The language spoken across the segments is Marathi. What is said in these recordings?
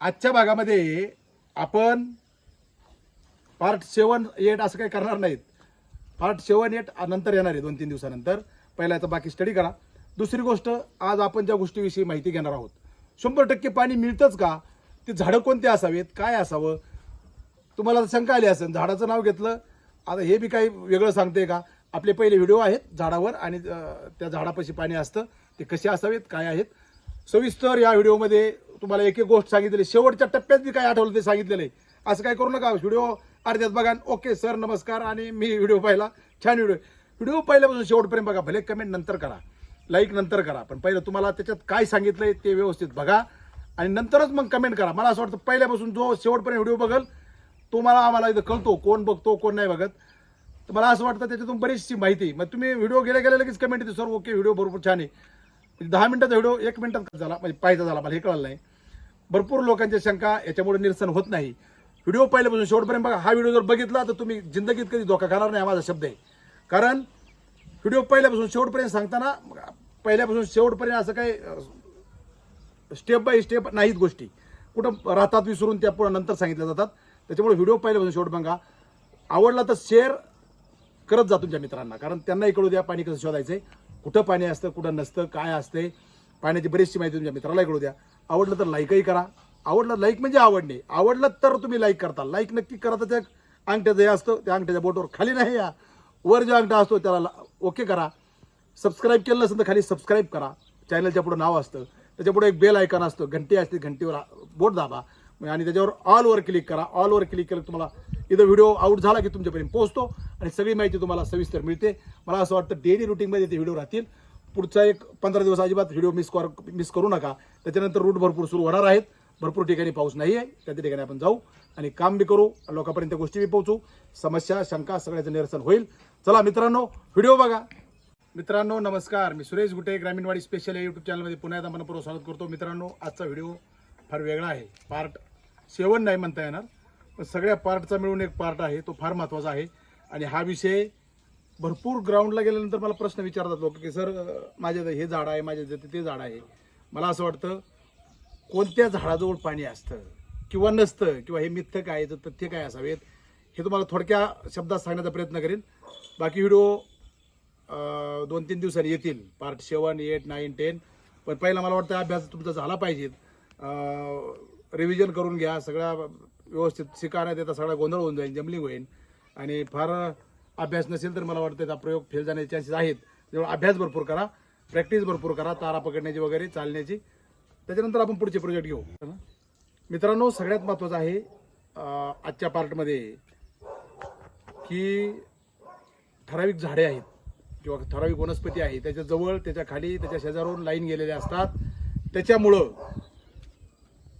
आजच्या भागामध्ये आपण पार्ट सेवन एट असं काही करणार नाहीत. पार्ट सेवन एट नंतर येणार आहे दोन तीन दिवसानंतर. पहिला याचा बाकी स्टडी करा. दुसरी गोष्ट आज आपण ज्या गोष्टीविषयी माहिती घेणार आहोत. शंभर टक्के पाणी मिळतंच का? ते झाडं कोणते असावेत? काय असावं? तुम्हाला आता शंका आली असेल झाडाचं नाव घेतलं. आता हे बी काही वेगळं सांगते का? आपले पहिले व्हिडिओ आहेत झाडावर आणि त्या झाडापाशी पाणी असतं. ते कसे असावेत? काय आहेत? सविस्तर या व्हिडिओमध्ये तुम्हाला एक एक गोष्ट सांगितलेली. शेवटच्या टप्प्यात मी काय आठवलं ते सांगितलेलं. आहे असं काय करू नका. व्हिडिओ अर्ध्यात बघा. ओके सर नमस्कार. आणि मी व्हिडिओ पाहिला. छान व्हिडिओ. व्हिडिओ पहिल्यापासून शेवटपर्यंत बघा. भले कमेंट नंतर करा. लाईक नंतर करा. पण पहिलं तुम्हाला त्याच्यात काय सांगितलंय ते व्यवस्थित बघा. आणि नंतरच मग कमेंट करा. मला असं वाटतं पहिल्यापासून जो शेवटपर्यंत व्हिडिओ बघल तो मला आम्हाला इथं कळतो कोण बघतो कोण नाही बघत. तर मला असं वाटतं त्याच्यातून बरीचशी माहिती. मग तुम्ही व्हिडिओ गेल्या गेल्या लगेच कमेंट येते. सर ओके व्हिडिओ भरपूर छान आहे. म्हणजे दहा मिनिटाचा व्हिडिओ एक मिनिटात झाला म्हणजे पाहायचा झाला मला हे कळलं नाही. भरपूर लोकांच्या शंका याच्यामुळे निरसन होत नाही. व्हिडिओ पहिल्यापासून शेवटपर्यंत बघा हा व्हिडिओ जर बघितला तर तुम्ही जिंदगीत कधी धोका खाणार नाही हा माझा शब्द आहे. कारण व्हिडिओ पहिल्यापासून शेवटपर्यंत सांगताना पहिल्यापासून शेवटपर्यंत असं काही स्टेप बाय स्टेप नाहीत गोष्टी. कुठं राहतात विसरून त्या पुढं नंतर सांगितल्या जातात. त्याच्यामुळे व्हिडिओ पहिल्यापासून शेवट बघा. आवडला तर शेअर करत जा तुमच्या मित्रांना कारण त्यांनाही कळू द्या पाणी कसं शोधायचं आहे कुठं पाणी असतं कुठं नसतं काय असते पाण्याची बरीचशी माहिती तुमच्या मित्रालाही कळू द्या. आवडलं तर लाईकही करा. आवडलं लाईक म्हणजे आवडणे आवडलं तर तुम्ही लाईक करता. लाईक नक्की करा तर त्या अंगठ्याचं हे असतं त्या अंगठ्याच्या बोटवर खाली नाही या. वर जो अंगठा असतो त्याला ओके करा. सबस्क्राईब केलं नसेल तर खाली सबस्क्राईब करा. चॅनलच्या पुढं नाव असतं. त्याच्यापुढे एक बेल आयकॉन असतं. घंटी असते घंटीवर बोट दाबा. म्हणजे आणि त्याच्यावर ऑलवर क्लिक करा. ऑलवर क्लिक केलं तुम्हाला इथं व्हिडिओ आउट झाला की तुमच्यापर्यंत पोहोचतो आणि सगळी माहिती तुम्हाला सविस्तर मिळते. मला असं वाटतं डेली रुटीनमध्ये ते व्हिडिओ राहतील. पुढचा एक पंधरा दिवस अजिबात व्हिडिओ मिस कर मिस करू नका. त्याच्यानंतर रूट भरपूर सुरू होणार आहेत. भरपूर ठिकाणी पाऊस नाही आहे त्या ठिकाणी आपण जाऊ आणि काम बी करू. लोकांपर्यंत त्या गोष्टी बी पोहोचू. समस्या शंका सगळ्याचं निरसन होईल. चला मित्रांनो व्हिडिओ बघा. मित्रांनो नमस्कार. मी सुरेश गुटे ग्रामीणवाडी स्पेशल या यूट्यूब चॅनलमध्ये पुन्हा एकदा मनपूर्वक स्वागत करतो. मित्रांनो आजचा व्हिडिओ फार वेगळा आहे. पार्ट सेवन नाही म्हणता येणार पण सगळ्या पार्टचा मिळून एक पार्ट आहे तो फार महत्त्वाचा आहे. आणि हा विषय भरपूर ग्राउंडला गेल्यानंतर मला प्रश्न विचारतात लोक की सर माझ्या इथं हे झाड आहे माझ्या इथं ते झाड आहे. मला असं वाटतं कोणत्या झाडाजवळ पाणी असतं किंवा नसतं किंवा हे मिथ्य काय याचं तथ्य काय असावेत हे तुम्हाला थोडक्या शब्दात सांगण्याचा प्रयत्न करेन. बाकी व्हिडिओ दोन तीन दिवसांनी येतील. Part seven eight nine ten. पण पहिला मला वाटतं अभ्यास तुमचा झाला पाहिजे. रिव्हिजन करून घ्या सगळा व्यवस्थित शिका नाही देता सगळा गोंधळ होऊन जाईल जमलिंग होईल आणि फार अभ्यास नसेल तर मला वाटतं त्याचा प्रयोग फेल जाण्याचे चान्सेस आहेत. त्यामुळे अभ्यास भरपूर करा प्रॅक्टिस भरपूर करा तारा पकडण्याची वगैरे चालण्याची. त्याच्यानंतर आपण पुढचे प्रोजेक्ट घेऊ. मित्रांनो सगळ्यात महत्त्वाचं आहे आजच्या पार्टमध्ये की ठराविक झाडे आहेत किंवा ठराविक वनस्पती आहे त्याच्याजवळ त्याच्याखाली त्याच्या शेजारून लाईन गेलेल्या असतात. त्याच्यामुळं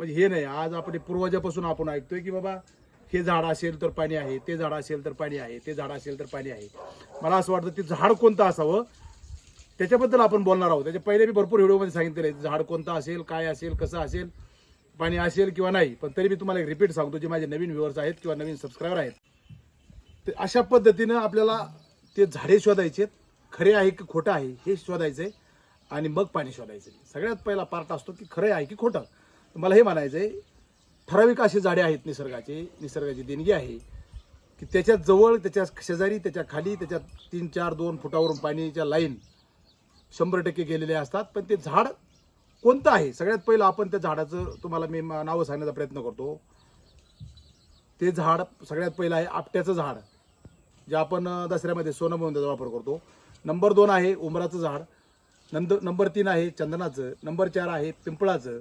म्हणजे हे नाही आज आपण पूर्वजापासून आपण ऐकतोय की बाबा हे झाड असेल तर पाणी आहे ते झाड असेल तर पाणी आहे ते झाड असेल तर पाणी आहे. मला असं वाटतं ते झाड कोणतं असावं त्याच्याबद्दल आपण बोलणार आहोत. त्याच्या पहिले मी भरपूर व्हिडिओमध्ये सांगितलेलं आहे झाड कोणतं असेल काय असेल कसं असेल पाणी असेल किंवा नाही. पण तरी मी तुम्हाला एक रिपीट सांगतो जे माझे नवीन व्ह्युअर्स आहेत किंवा नवीन सबस्क्रायबर आहेत. ते अशा पद्धतीनं आपल्याला ते झाडे शोधायचे खरे आहे की खोटं आहे हे शोधायचं आहे आणि मग पाणी शोधायचं आहे. सगळ्यात पहिला पार्ट असतो की खरं आहे की खोटं. मला हे म्हणायचं आहे ठराविक अशी झाडे आहेत निसर्गाचे निसर्गाची देणगी आहे की त्याच्याजवळ त्याच्या शेजारी त्याच्याखाली त्याच्या तीन चार दोन फुटावरून पाणीच्या लाईन शंभर टक्के गेलेले असतात. पण ते झाड कोणतं आहे? सगळ्यात पहिलं आपण त्या झाडाचं तुम्हाला मी नावं सांगण्याचा प्रयत्न करतो. ते झाड सगळ्यात पहिलं आहे आपट्याचं झाड जे आपण दसऱ्यामध्ये सोनं म्हणून त्याचा वापर करतो. नंबर दोन आहे उमराचं झाड. नंतर नंबर तीन आहे चंदनाचं. नंबर चार आहे पिंपळाचं.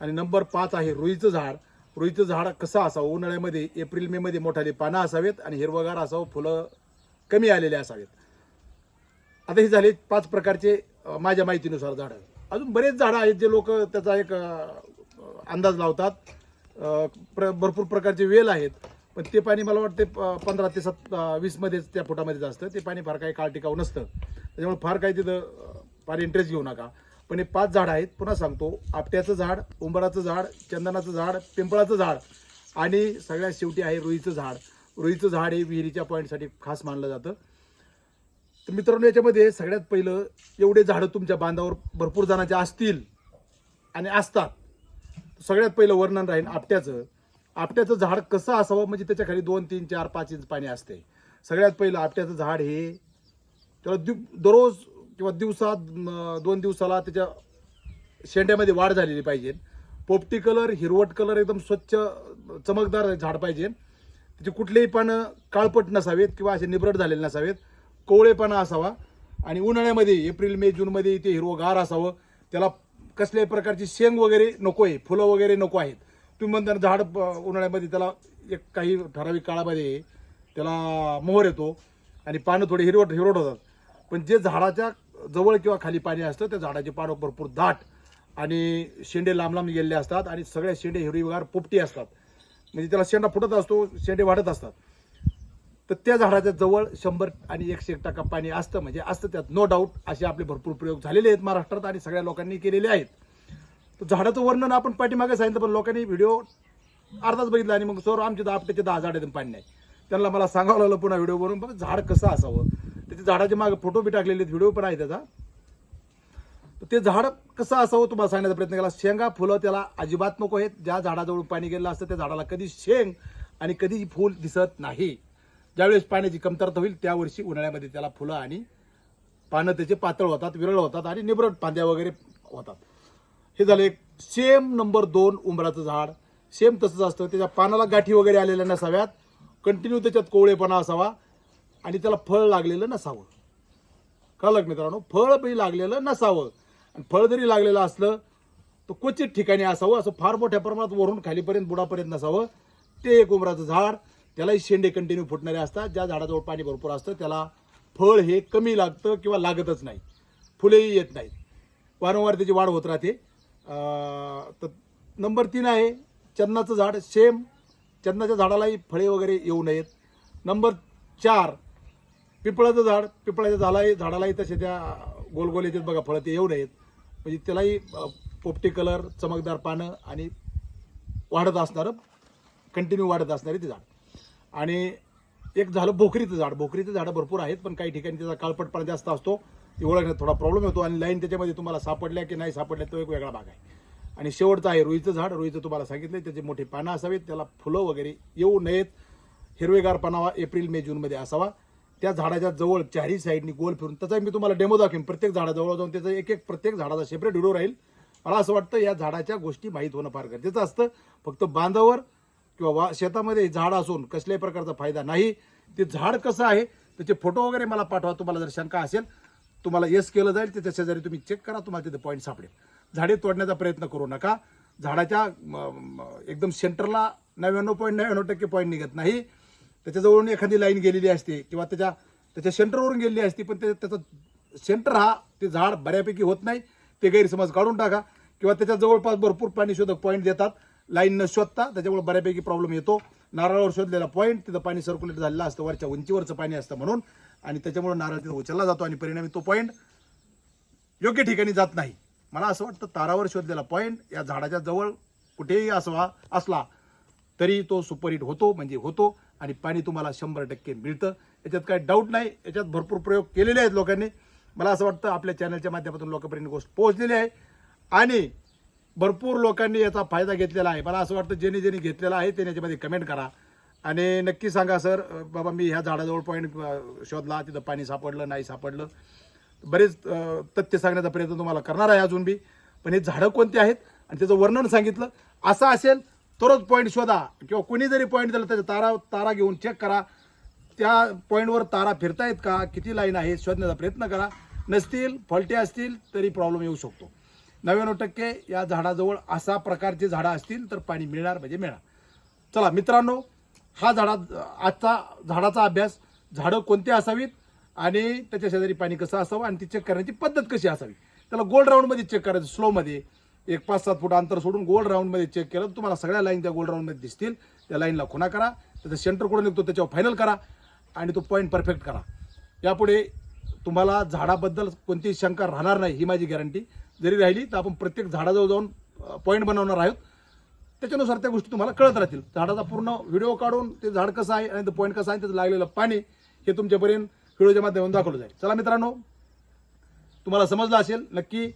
आणि नंबर पाच आहे रुईचं झाड. रुईचं झाड कसं असावं? उन्हाळ्यामध्ये एप्रिल मे मध्ये मोठाले पानं असावेत आणि हिरवगार असावं फुलं कमी आलेले असावेत. आता हे झाले पाच प्रकारचे माझ्या माहितीनुसार झाडं. अजून बरेच झाडं आहेत जे लोक त्याचा एक अंदाज लावतात. प्र भरपूर प्रकारचे वेल आहेत. पण ते पाणी मला वाटते पंधरा ते सत वीसमध्येच त्या फुटामध्येच असतं. ते पाणी फार काही काळ टिकाऊ नसतं. त्याच्यामुळे फार काही तिथं फार इंटरेस्ट घेऊ नका. पण हे पाच झाड आहेत. पुन्हा सांगतो. आपट्याचं झाड उंबराचं झाड चंदनाचं झाड पिंपळाचं झाड आणि सगळ्यात शेवटी आहे रुईचं झाड. रुईचं झाड हे विहिरीच्या पॉईंटसाठी खास मानलं जातं. तर मित्रांनो याच्यामध्ये सगळ्यात पहिलं एवढे झाडं तुमच्या बांधावर भरपूर जणांचे असतील आणि असतात. सगळ्यात पहिलं वर्णन राहील आपट्याचं. आपट्याचं झाड कसं असावं? म्हणजे त्याच्याखाली दोन तीन चार पाच इंच पाणी असते. सगळ्यात पहिलं आपट्याचं झाड हे त्याला दररोज किंवा दिवसात दोन दिवसाला त्याच्या शेंड्यामध्ये वाढ झालेली पाहिजे. पोपटी कलर हिरवट कलर एकदम स्वच्छ चमकदार झाड पाहिजे. त्याचे कुठलेही पानं काळपट नसावेत किंवा असे निबरट झालेले नसावेत. कोवळेपणा असावा. आणि उन्हाळ्यामध्ये एप्रिल मे जूनमध्ये ते हिरवगार असावं. त्याला कसल्याही प्रकारची शेंग वगैरे नको आहे फुलं वगैरे नको आहेत. तुम्ही म्हणता झाड उन्हाळ्यामध्ये त्याला एक काही ठराविक काळामध्ये त्याला मोहर येतो. आणि पानं थोडी हिरवट हिरवट होतात. पण जे झाडाच्या जवळ किंवा खाली पाणी असतं त्या झाडाचे पानं भरपूर दाट आणि शेंडे लांब लांब गेलेले असतात आणि सगळ्या शेंडे हिरवीगार पोपटी असतात. म्हणजे त्याला शेंडा फुटत असतो शेंडे वाढत असतात. तर त्या झाडाच्या जवळ शंभर आणि एकशे एक टक्का पाणी असतं म्हणजे असतं त्यात नो डाऊट असे आपले भरपूर प्रयोग झालेले आहेत महाराष्ट्रात आणि सगळ्या लोकांनी केलेले आहेत. तर झाडाचं वर्णन आपण पाठीमागे सांगितलं पण लोकांनी व्हिडिओ अर्धाच बघितला आणि मग सर आमचे दहा आपट्याचे दहा झाड आहेत पाणी नाही. त्यांना मला सांगावं लागलं पुन्हा व्हिडिओ बनवून बघ झाड कसं असावं? त्याच्या झाडाचे मागे फोटो बी टाकलेले आहेत व्हिडिओ पण आहे त्याचा. तर ते झाड कसं असावं तुम्हाला सांगण्याचा प्रयत्न केला. शेंगा फुलं त्याला अजिबात नको आहेत. ज्या झाडाजवळून पाणी गेलं असतं त्या झाडाला कधी शेंग आणि कधी फूल दिसत नाही. ज्यावेळेस पाण्याची कमतरता होईल त्या वर्षी उन्हाळ्यामध्ये त्याला फुलं आणि पानं त्याचे पातळ होतात विरळ होतात आणि निबरट फांद्या वगैरे होतात. हे झालं एक. सेम नंबर दोन उंबराचं झाड. सेम तसंच असतं. त्याच्या पानाला गाठी वगैरे आलेल्या नसाव्यात. कंटिन्यू त्याच्यात कोवळेपणा असावा. आणि त्याला फळ लागलेलं नसावं. कळलं का मित्रांनो? फळ बी लागलेलं नसावं. आणि फळ जरी लागलेलं असलं तर क्वचित ठिकाणी असावं असं फार मोठ्या प्रमाणात वरून खालीपर्यंत बुडापर्यंत नसावं. ते एक उमराचं झाड त्यालाही शेंडे कंटिन्यू फुटणारे असतात. ज्या झाडाजवळ पाणी भरपूर असतं त्याला फळ हे कमी लागतं किंवा लागतच नाही. फुलेही येत नाहीत. वारंवार त्याची वाढ होत राहते. तर नंबर तीन आहे चंदनाचं झाड सेम चंदनाच्या झाडालाही फळे वगैरे येऊ नयेत. नंबर चार पिपळाचं झाड पिपळाच्या झालाही झाडालाही तसे त्या गोल गोल येतात बघा फळं ते येऊ नयेत. म्हणजे त्यालाही पोपटी कलर चमकदार पानं आणि वाढत असणारं कंटिन्यू वाढत असणारे ते झाड. आणि एक झालं भोकरीचं झाड. भोकरीचं झाडं भरपूर आहेत पण काही ठिकाणी त्याचा काळपटपणा जास्त असतो. ती ओळखण्यात थोडा प्रॉब्लेम होतो आणि लाईन त्याच्यामध्ये तुम्हाला सापडल्या की नाही सापडल्या तो एक वेगळा भाग आहे. आणि शेवटचं आहे रुईचं झाड. रुईचं तुम्हाला सांगितलं त्याचे मोठे पानं असावेत त्याला फुलं वगैरे येऊ नयेत. हिरवेगार पानावा एप्रिल मे जूनमध्ये असावा. त्या झाडाच्या जवळ चारही साईडनी गोल फिरून त्याचा मी तुम्हाला डेमो दाखवेन. प्रत्येक झाडाजवळ जाऊन त्याचा एक एक प्रत्येक झाडाचा सेपरेट व्हिडिओ राहील. मला असं वाटतं या झाडाच्या गोष्टी माहीत होणं फार गरजेचं असतं. फक्त बांधावर किंवा वा शेतामध्ये झाड असून कसल्याही प्रकारचा फायदा नाही. ते झाड कसं आहे त्याचे फोटो वगैरे मला पाठवा. तुम्हाला जर शंका असेल तुम्हाला येस केलं जाईल त्याच्या शेजारी तुम्ही चेक करा तुम्हाला तिथे पॉईंट सापडेल. झाडे तोडण्याचा प्रयत्न करू नका. झाडाच्या एकदम सेंटरला नव्याण्णव पॉईंट नव्याण्णव टक्के पॉईंट निघत नाही. त्याच्याजवळून एखादी लाईन गेलेली असते किंवा त्याच्या त्याच्या सेंटरवरून गेलेली असते पण ते त्याचा सेंटर हा ते झाड बऱ्यापैकी होत नाही ते गैरसमज काढून टाका. किंवा त्याच्या जवळपास भरपूर पाणी शोधक पॉईंट देतात लाईन न शोधता त्याच्यामुळे बऱ्यापैकी प्रॉब्लेम येतो. नारळावर शोधलेला पॉईंट तिथं पाणी सर्क्युलेट झालेलं असतं वरच्या उंचीवरचं पाणी असतं म्हणून. आणि त्याच्यामुळे नारळ तिथं उचलला जातो आणि परिणामी तो पॉईंट योग्य ठिकाणी जात नाही. मला असं वाटतं तारावर शोधलेला पॉईंट या झाडाच्या जवळ कुठेही असवा असला तरी तो सुपरहिट होतो म्हणजे होतो. आणि पाणी तुम्हाला शंभर टक्के मिळतं. याच्यात काही डाऊट नाही. याच्यात भरपूर प्रयोग केलेले आहेत लोकांनी. मला असं वाटतं आपल्या चॅनलच्या माध्यमातून लोकांपर्यंत गोष्ट पोहोचलेली आहे. आणि भरपूर लोकांनी याचा फायदा घेतलेला आहे. मला असं वाटतं ज्यांनी ज्यांनी घेतलेला आहे त्यांनी याच्यामध्ये कमेंट करा. आणि नक्की सांगा सर बाबा मी ह्या झाडाजवळ पॉईंट शोधला. तिथं पाणी सापडलं नाही सापडलं. बरेच तथ्य सांगण्याचा प्रयत्न तुम्हाला करणार आहे अजून बी. पण हे झाडं कोणती आहेत? आणि त्याचं वर्णन सांगितलं. असं असेल तरच पॉईंट शोधा. किंवा कोणी जरी पॉईंट दिला त्याच्या तारा तारा घेऊन चेक करा. त्या पॉईंटवर तारा फिरतायत का? किती लाईन आहे? शोधण्याचा प्रयत्न करा. नसतील फॉल्टी असतील तरी प्रॉब्लेम येऊ शकतो. नव्याण्णव टक्के या झाडाजवळ असा प्रकारची झाडं असतील तर पाणी मिळणार म्हणजे मिळणार. चला मित्रांनो हा झाडा आजचा झाडाचा अभ्यास. झाडं कोणती असावीत? आणि त्याच्या शेजारी पाणी कसं असावं? आणि ती चेक करण्याची पद्धत कशी असावी? त्याला गोल राऊंडमध्ये चेक करायचं स्लोमध्ये एक पाच सात फूट अंतर सोडून गोल राऊंडमध्ये चेक केलं तर तुम्हाला सगळ्या लाईन त्या गोल राऊंडमध्ये दिसतील. त्या लाईनला खुणा करा त्याचं सेंटर कुठं निघतो त्याच्यावर फायनल करा आणि तो पॉईंट परफेक्ट करा. यापुढे तुम्हाला झाडाबद्दल कोणतीही शंका राहणार नाही ही माझी गॅरंटी जरी राहिली तर आपण प्रत्येक झाडाजवळ जाऊन पॉईंट बनवणार आहोत. त्याच्यानुसार त्या गोष्टी तुम्हाला कळत राहतील. झाडाचा पूर्ण व्हिडिओ काढून ते झाड कसं आहे आणि ते पॉईंट कसं आहे त्याचं लागलेलं पाणी हे तुमच्यापर्यंत व्हिडिओच्या माध्यमातून दाखवलं जाईल. चला मित्रांनो तुम्हाला समजलं असेल नक्की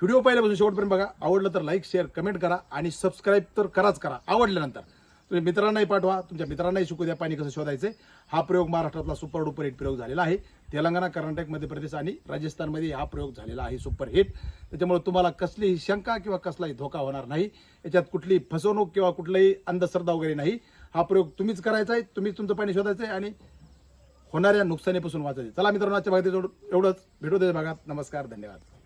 व्हिडिओ पाहिल्यापासून शेवटपर्यंत बघा. आवडलं तर लाईक शेअर कमेंट करा आणि सबस्क्राईब तर कराच करा. आवडल्यानंतर तुम्ही मित्रांनाही पाठवा तुमच्या मित्रांनाही शिकू द्या पाणी कसं शोधायचं हा प्रयोग महाराष्ट्रातला सुपर डुपर हिट प्रयोग झालेला आहे. तेलंगणा कर्नाटक मध्य प्रदेश आणि राजस्थानमध्ये हा प्रयोग झालेला आहे सुपर हिट त्याच्यामुळे तुम्हाला कसलीही शंका किंवा कसलाही धोका होणार नाही. याच्यात कुठलीही फसवणूक किंवा कुठलीही अंधश्रद्धा वगैरे नाही. हा प्रयोग तुम्हीच करायचा आहे तुम्हीच तुमचं पाणी शोधायचं आहे आणि होणाऱ्या नुकसानीपासून वाचायचं चला मित्रांनो आजच्या भागात एवढंच. भेटू दे भागात. नमस्कार धन्यवाद.